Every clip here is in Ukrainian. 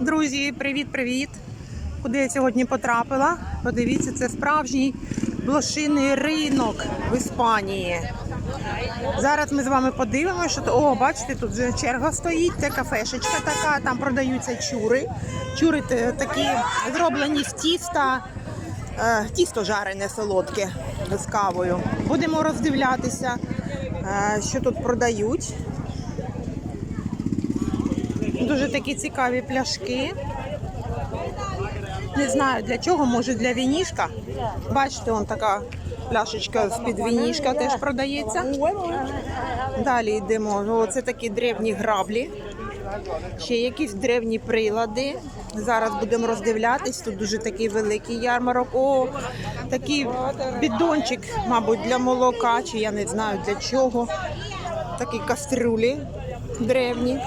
Друзі, привіт-привіт! Куди я сьогодні потрапила? Подивіться, це справжній блошиний ринок в Іспанії. Зараз ми з вами подивимося, що о, бачите, тут вже черга стоїть, це кафешечка така, там продаються чури. Чури такі зроблені з тіста, е, тісто жарене солодке з кавою. Будемо роздивлятися, е, що тут продають. Дуже такі цікаві пляшки. Не знаю для чого, може для вінішка. Бачите, он така пляшечка з-під вінішка теж продається. Далі йдемо. О, Це такі древні граблі. Ще якісь древні прилади. Зараз будемо роздивлятись. Тут дуже такий великий ярмарок. О, такий бідончик, мабуть, для молока, чи я не знаю для чого. Такі кастрюлі древні.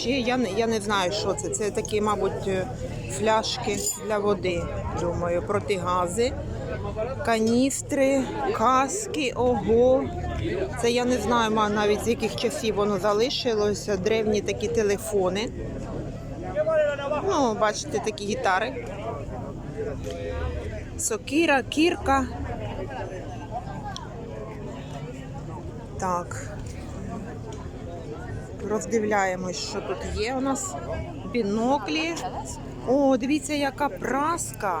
Ще я не, я не знаю, що це. Це такі, мабуть, е, фляшки для води, думаю, протигази, каністри, каски, ого. Це я не знаю навіть з яких часів воно залишилося. Древні такі телефони. Ну, бачите, такі гітари. Сокира, кірка. Так. Роздивляємось, що тут є у нас. Біноклі. О, дивіться, яка праска.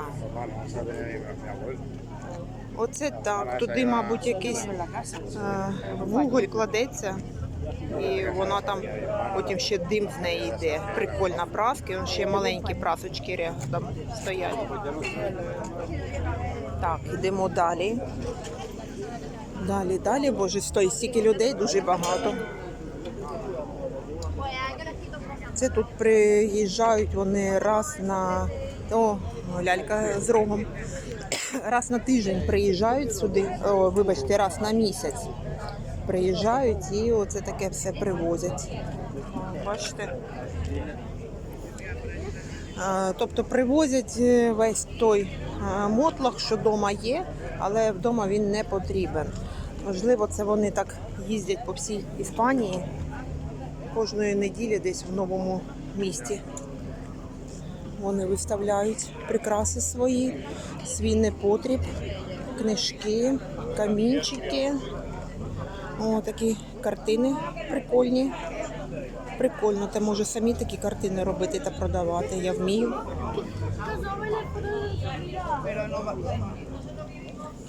Оце так. Туди, мабуть, якийсь е, вуголь кладеться. І вона там потім ще дим з неї йде. Прикольна праска. І ще маленькі прасочки рядом стоять. Так, йдемо далі. Далі, далі, боже, стой, стільки людей дуже багато. Це тут приїжджають вони раз на о, лялька з рогом. Раз на тиждень приїжджають сюди, о, вибачте, раз на місяць приїжджають і оце таке все привозять. Бачите? Тобто привозять е, весь той мотлох, що вдома є, але вдома він не потрібен. Можливо, це вони так їздять по всій Іспанії кожної неділі десь в новому місті. Вони виставляють прикраси свої, свій непотріб, книжки, камінчики. О, такі картини прикольні. Прикольно, ти може самі такі картини робити та продавати. Я вмію.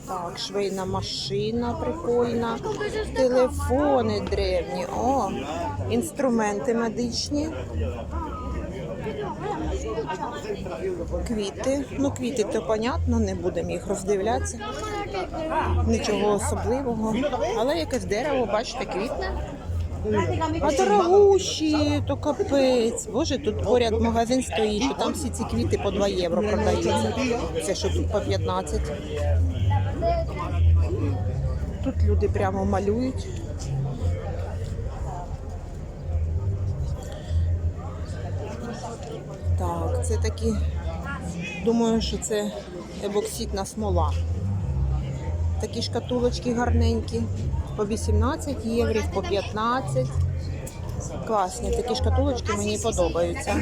Так, швейна машина прикольна, телефони древні, о, інструменти медичні. Квіти. Ну, квіти то понятно, не будемо їх роздивлятися. Нічого особливого. Але якесь дерево, бачите, квітне. А дорогущі, то капець. Боже, тут поряд магазин стоїть, що там всі ці квіти по 2 євро продаються. Це що тут по 15. Тут люди прямо малюють. Так, це такі, думаю, що це ебоксидна смола. Такі шкатулочки гарненькі. По 18 євро, по 15. Класні такі шкатулочки мені подобаються.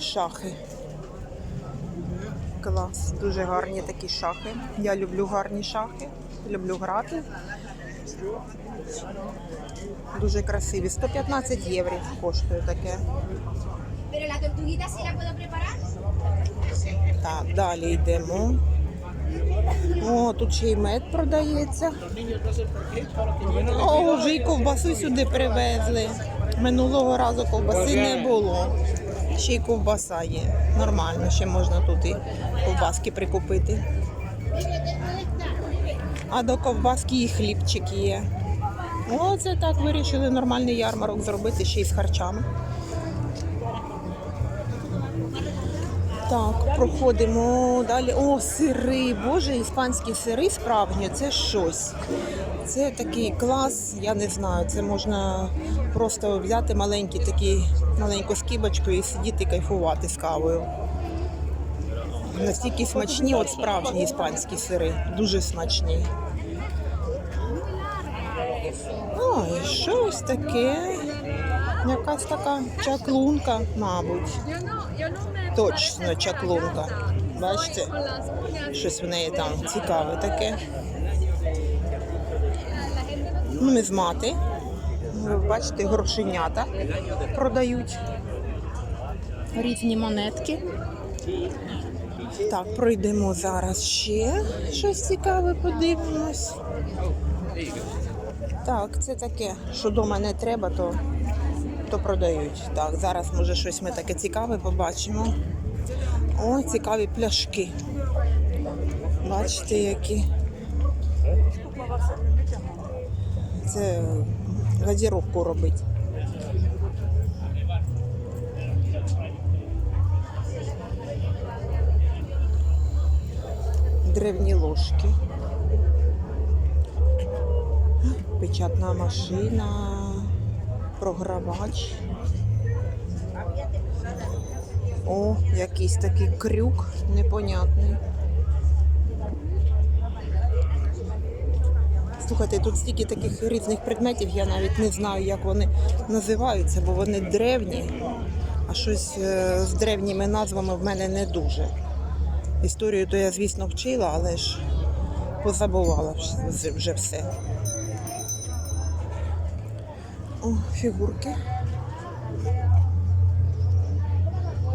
Шахи. Клас, дуже гарні такі шахи. Я люблю гарні шахи, люблю грати. Дуже красиві. 115 євро коштує таке. Так, далі йдемо. О, тут ще й мед продається. О, вже й ковбасу сюди привезли. Минулого разу ковбаси не було. Ще й ковбаса є. Нормально, ще можна тут і ковбаски прикупити. А до ковбаски і хлібчик є. О, це так вирішили нормальний ярмарок зробити ще й з харчами. Так, проходимо далі. О, сири. Боже, іспанські сири справжні, це щось. Це такий клас, я не знаю. Це можна просто взяти маленький такий, маленьку скибочку і сидіти кайфувати з кавою. Настільки смачні, от справжні іспанські сири. Дуже смачні. Ой, щось таке. Якась така чаклунка, мабуть. Точно чаклунка. Бачите? Щось в неї там цікаве таке. Нумізмати. Бачите, грошенята продають. Різні монетки. Так, пройдемо зараз ще щось цікаве, подивимось. Так, це таке, що дома не треба, то, то продають. Так, зараз може щось ми таке цікаве побачимо. О, цікаві пляшки. Бачите, які. Це газіровку робить. Древні ложки. Печатна машина, програвач. О, якийсь такий крюк непонятний. Слухайте, тут стільки таких різних предметів, я навіть не знаю, як вони називаються, бо вони древні, а щось е, з древніми назвами в мене не дуже. Історію то я, звісно, вчила, але ж позабувала вже- все. О, фігурки.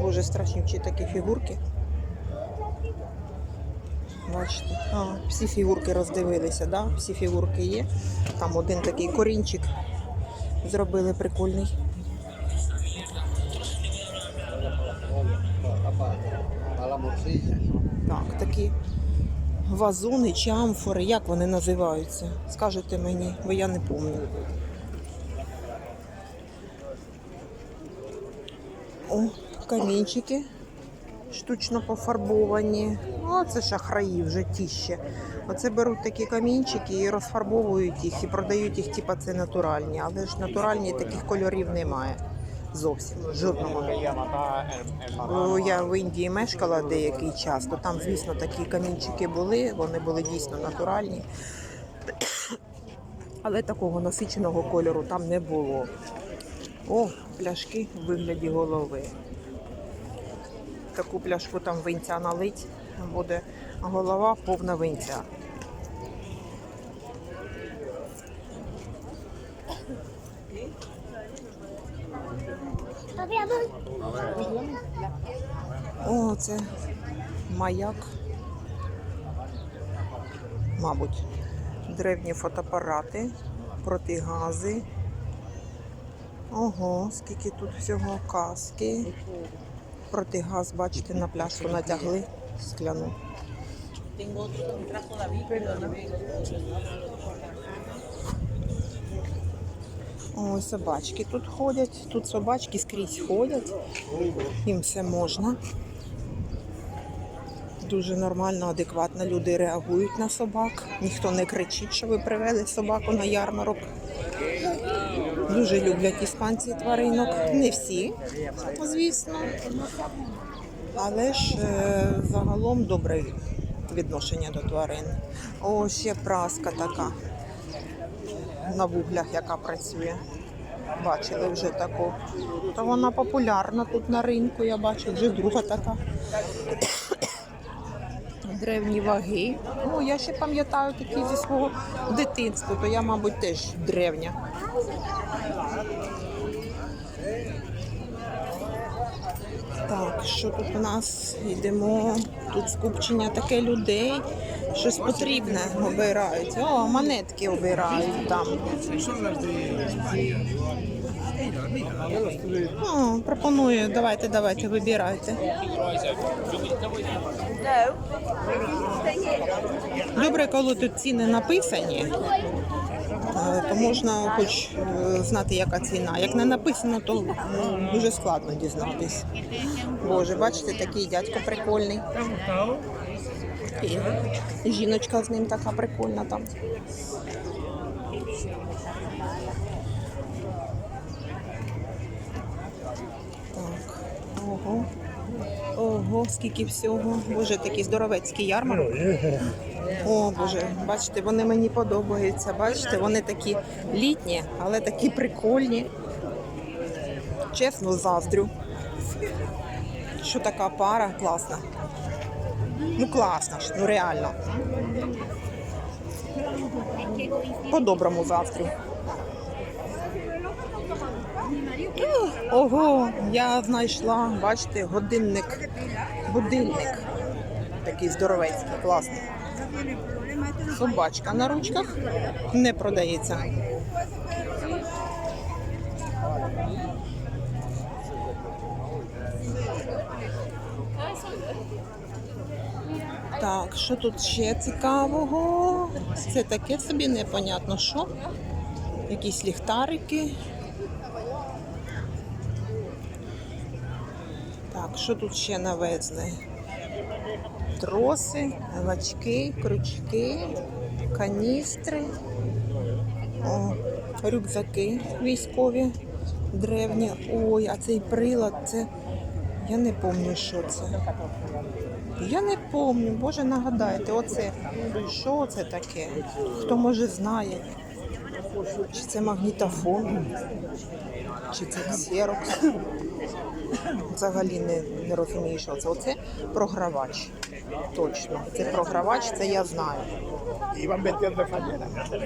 Боже, страшнючі такі фігурки. Бачите, а, всі фігурки роздивилися, да? всі фігурки є. Там один такий корінчик зробили прикольний. Так, такі вазони чи амфори, як вони називаються? Скажете мені, бо я не пам'ятаю. О, камінчики штучно пофарбовані. О, це шахраї вже ті ще. Оце беруть такі камінчики і розфарбовують їх і продають їх, типа це натуральні. Але ж натуральні таких кольорів немає. Зовсім жодного. Я в Індії мешкала деякий час, то там, звісно, такі камінчики були, вони були дійсно натуральні. Але такого насиченого кольору там не було. О, пляшки в вигляді голови. Таку пляшку там винця налить, буде голова повна винця. О, це маяк. Мабуть, древні фотоапарати, протигази. Ого, скільки тут всього каски. Протигаз, бачите, на пляшку натягли скляну. Ой, собачки тут ходять. Тут собачки скрізь ходять. Їм все можна. Дуже нормально, адекватно люди реагують на собак. Ніхто не кричить, що ви привели собаку на ярмарок. Дуже люблять іспанці тваринок. Не всі, звісно. Але ж е, загалом добре відношення до тварин. О, ще праска така на вуглях, яка працює. Бачили вже таку. То вона популярна тут на ринку, я бачу, вже друга така. Древні ваги. Ну, я ще пам'ятаю такі зі свого дитинства, то я, мабуть, теж древня. Так, що тут у нас? Йдемо. Тут скупчення таке людей. Щось потрібне обирають. О, монетки обирають там. О, пропоную, давайте, давайте, вибирайте. Добре, коли тут ціни написані, е, то можна хоч е, знати, яка ціна. Як не написано, то ну, дуже складно дізнатись. Боже, бачите, такий дядько прикольний. І жіночка з ним така прикольна там. Ого. Ого, скільки всього. Боже, такий здоровецький ярмарок. О, Боже, бачите, вони мені подобаються. Бачите, вони такі літні, але такі прикольні. Чесно, заздрю. Що така пара класна. Ну класна ж, ну реально. По-доброму заздрю. Ого, я знайшла, бачите, годинник, будильник. Такий здоровецький, класний. Собачка на ручках не продається. Так, що тут ще цікавого? Це таке собі непонятно що. Якісь ліхтарики. Так, що тут ще навезли? Троси, гачки, крючки, каністри, О, рюкзаки військові, древні. Ой, а цей прилад це. Я не пам'ятаю, що це. Я не пам'ятаю, Боже, нагадайте, оце. Що це таке? Хто може знає? Чи це магнітофон? Чи це ксерокс? Взагалі не, не розумію, що це. Оце програвач. Точно. Це програвач, це я знаю.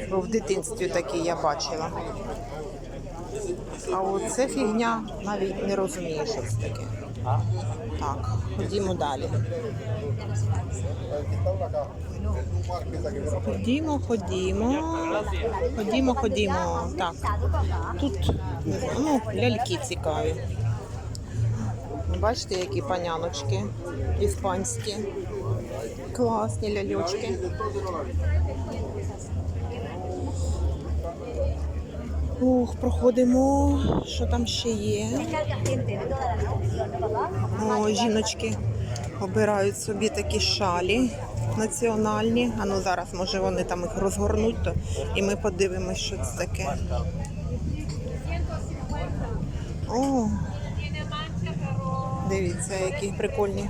Бо в дитинстві такі я бачила. А оце фігня навіть не розумію, що це таке. Так, ходімо далі. Ходімо, ходімо. Ходімо, ходімо. Так. Тут ну, ляльки цікаві. Бачите, які паняночки іспанські. Класні ляльочки. Ох, проходимо. Що там ще є? О, жіночки обирають собі такі шалі національні. А ну зараз, може, вони там їх розгорнуть, то і ми подивимось, що це таке. О, дивіться, які прикольні.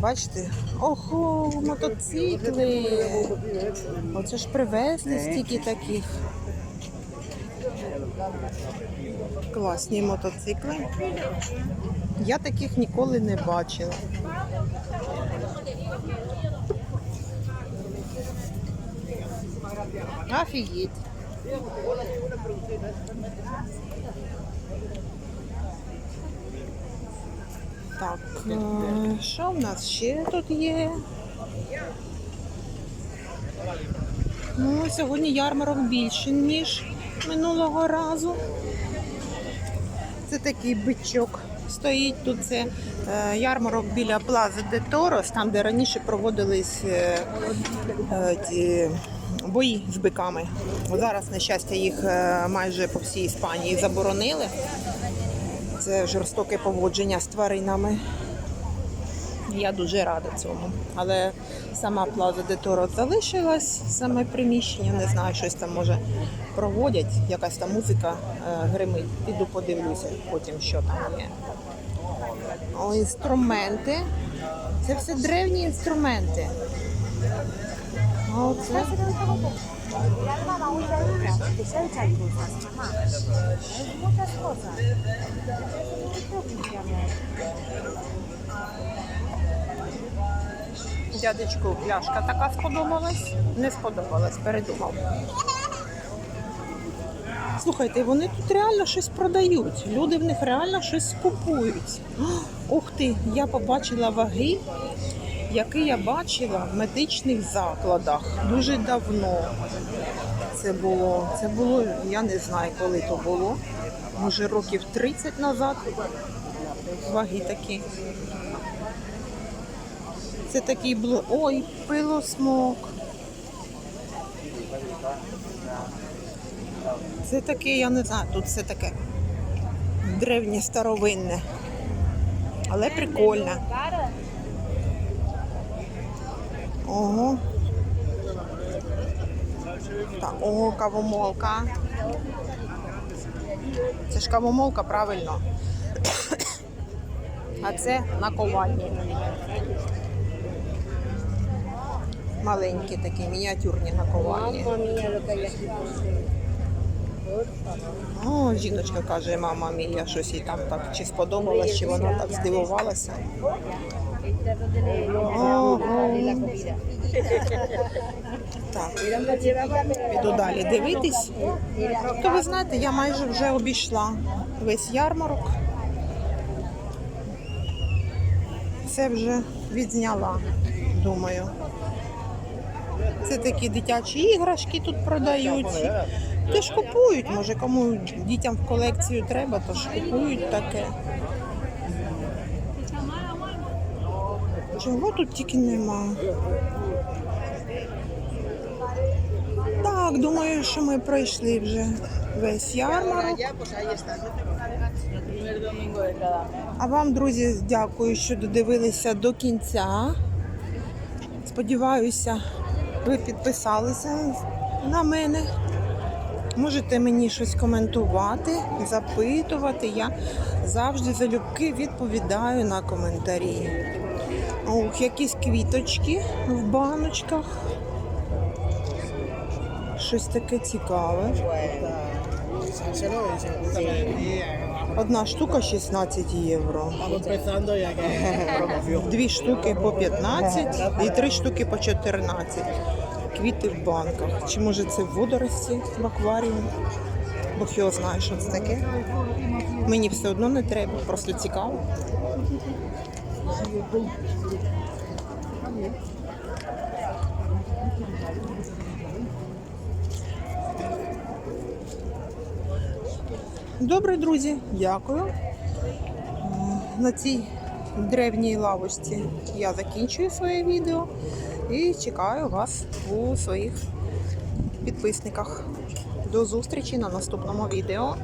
Бачите? Ого, мотоцикли. Оце ж привезли стільки таких. Класні мотоцикли. Я таких ніколи не бачила. Офігеть. Так, е, що в нас ще тут є? Ну, сьогодні ярмарок більше, ніж минулого разу. Це такий бичок. Стоїть тут це е, ярмарок біля Плази де Торос, там, де раніше проводились е, ті бої з биками. Зараз, на щастя, їх е, майже по всій Іспанії заборонили. Це жорстоке поводження з тваринами. Я дуже рада цьому. Але сама Плаза де Торо залишилась, саме приміщення, не знаю, щось там може проводять, якась там музика е, гримить. Піду подивлюся потім, що там є. О, інструменти. Це все древні інструменти. Оце дядечку пляшка така сподобалась? Не сподобалась, передумав. Слухайте, вони тут реально щось продають. Люди в них реально щось купують. Ух ти, я побачила ваги, які я бачила в медичних закладах дуже давно. Це було, це було, я не знаю, коли то було. Може, років 30 назад. Ваги такі. Це такий бло. Ой, пилосмок. Це таке, я не знаю, тут все таке древнє старовинне. Але прикольне. Ого. Так, ого, кавомолка. Це ж кавомолка, правильно. А це наковальні. Маленькі такі, мініатюрні. Por favor. О, жіночка каже, мама мія, щось їй там так чи сподобалось, чи вона так здивувалася. Comida. Так, піду далі дивитись. То ви знаєте, я майже вже обійшла весь ярмарок. Це вже відзняла, думаю. Це такі дитячі іграшки тут продають. Теж купують, може кому дітям в колекцію треба, то ж купують таке. Чого тут тільки нема? Так, думаю, що ми пройшли вже весь ярмарок. А вам, друзі, дякую, що додивилися до кінця. Сподіваюся, ви підписалися на мене. Можете мені щось коментувати, запитувати. Я завжди залюбки відповідаю на коментарі. Ох, якісь квіточки в баночках. Щось таке цікаве. Одна штука 16 євро. Дві штуки по 15 і три штуки по 14. Квіти в банках. Чи може це водорості в акваріумі? Бог його знає, що це таке. Мені все одно не треба, просто цікаво. Добре, друзі, дякую. На цій древній лавочці я закінчую своє відео і чекаю вас у своїх підписниках. До зустрічі на наступному відео.